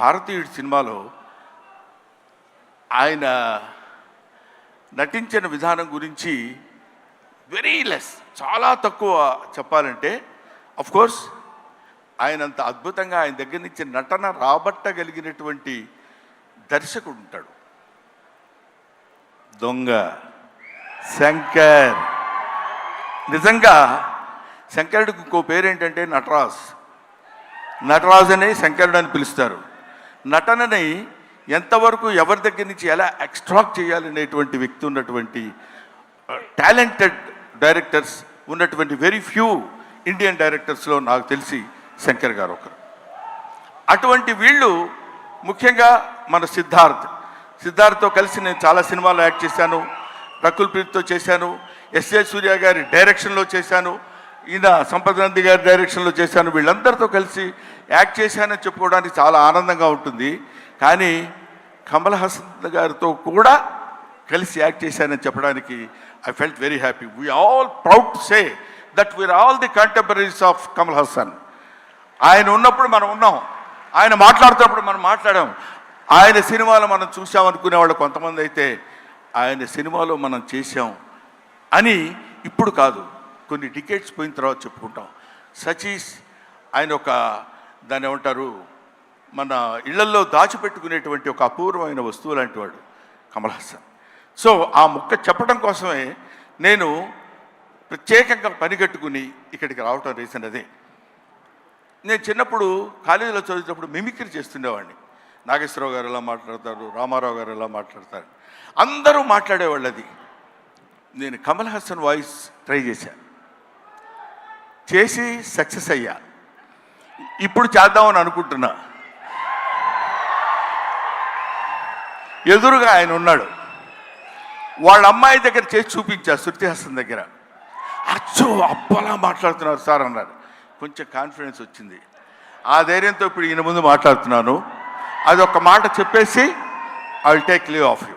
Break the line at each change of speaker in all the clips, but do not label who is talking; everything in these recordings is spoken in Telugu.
భారతీయుడి సినిమాలో ఆయన నటించిన విధానం గురించి వెరీ లెస్ చాలా తక్కువ చెప్పాలంటే కోర్స్ ఆయన అంత అద్భుతంగా ఆయన దగ్గర నుంచి నటన రాబట్టగలిగినటువంటి దర్శకుడు ఉంటాడు. దొంగ శంకర్. నిజంగా శంకరుడికి ఇంకో పేరేంటంటే నటరాజ్. నటరాజ్ అని శంకరుడు అని పిలుస్తారు. నటనని ఎంతవరకు ఎవరి దగ్గర నుంచి ఎలా ఎక్స్ట్రాక్ట్ చేయాలనేటువంటి వ్యక్తి ఉన్నటువంటి టాలెంటెడ్ డైరెక్టర్స్ ఉన్నటువంటి వెరీ ఫ్యూ ఇండియన్ డైరెక్టర్స్లో నాకు తెలిసి శంకర్ గారు ఒకరు. అటువంటి వీళ్ళు ముఖ్యంగా మన సిద్ధార్థ్. సిద్ధార్థ్తో కలిసి నేను చాలా సినిమాలు యాక్ట్ చేశాను రకుల్ ప్రీత్తో చేశాను ఎస్ఏ సూర్య గారి డైరెక్షన్లో చేశాను ఈయన సంపద నంది గారి డైరెక్షన్లో చేశాను. వీళ్ళందరితో కలిసి యాక్ట్ చేశానని చెప్పుకోవడానికి చాలా ఆనందంగా ఉంటుంది. కానీ కమల్ హాసన్ గారితో కూడా కలిసి యాక్ట్ చేశానని చెప్పడానికి I felt very happy we all proud to say that we are all the contemporaries of Kamal Haasan ఆయన ఉన్నప్పుడు మనం ఉన్నాం. ఆయన మాట్లాడుతున్నప్పుడు మనం మాట్లాడాం. ఆయన సినిమాలో మనం చూసాం వాళ్ళు కొంతమంది అయితే ఆయన సినిమాలో మనం చేశాం అని ఇప్పుడు కాదు. కొన్ని టికెట్స్ పోయిన తర్వాత చెప్పుకుంటాం. సచీస్ ఆయన ఒక దాన్ని ఏమంటారు మన ఇళ్ళల్లో దాచిపెట్టుకునేటువంటి ఒక అపూర్వమైన వస్తువు లాంటి వాడు కమల్ హాసన్. సో ఆ ముక్క చెప్పడం కోసమే నేను ప్రత్యేకంగా పనిగట్టుకుని ఇక్కడికి రావటం రీజన్ అదే. నేను చిన్నప్పుడు కాలేజీలో చదివేటప్పుడు మిమిక్రీ చేస్తుండేవాడిని. నాగేశ్వరరావు గారు ఎలా మాట్లాడతారు రామారావు గారు ఎలా మాట్లాడతారు అందరూ మాట్లాడేవాళ్ళు అది నేను కమల్ హాసన్ వాయిస్ ట్రై చేశాను చేసి సక్సెస్ అయ్యా. ఇప్పుడు చేద్దామని అనుకుంటున్నా. ఎదురుగా ఆయన ఉన్నాడు. వాళ్ళ అమ్మాయి దగ్గర చేసి చూపించా శృతి హాసన్ దగ్గర. అచ్చో అప్పలా మాట్లాడుతున్నారు సార్ అన్నారు కొంచెం కాన్ఫిడెన్స్ వచ్చింది. ఆ ధైర్యంతో ఇప్పుడు ఈయన ముందు మాట్లాడుతున్నాను. అది ఒక మాట చెప్పేసి I will take leave of you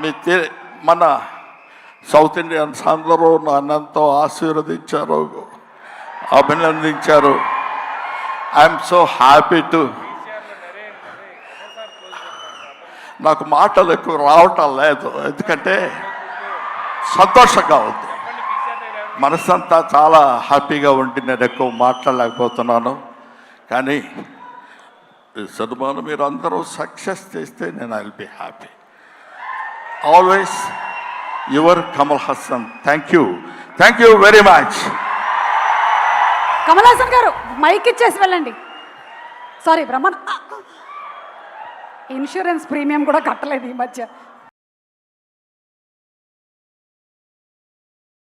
మీ తె- మన సౌత్ ఇండియన్స్ అందరూ నన్నంతో ఆశీర్వదించారు అభినందించారు. ఐఎమ్ సో హ్యాపీ టు నాకు మాటలు ఎక్కువ రావటం లేదు. ఎందుకంటే సంతోషంగా ఉంది. మనసంతా చాలా హ్యాపీగా ఉండి నేను ఎక్కువ మాట్లాడలేకపోతున్నాను. కానీ ఈ సినిమాను మీరు అందరూ సక్సెస్ చేస్తే నేను I will be happy always your Kamal Haasan thank you thank you very much
Kamal Haasan garu mike ఇచ్చేసి వెళ్ళండి. సారీ బ్రహ్మన్ ఇన్సూరెన్స్ ప్రీమియం కూడా కట్టలేదు ఈ మధ్య.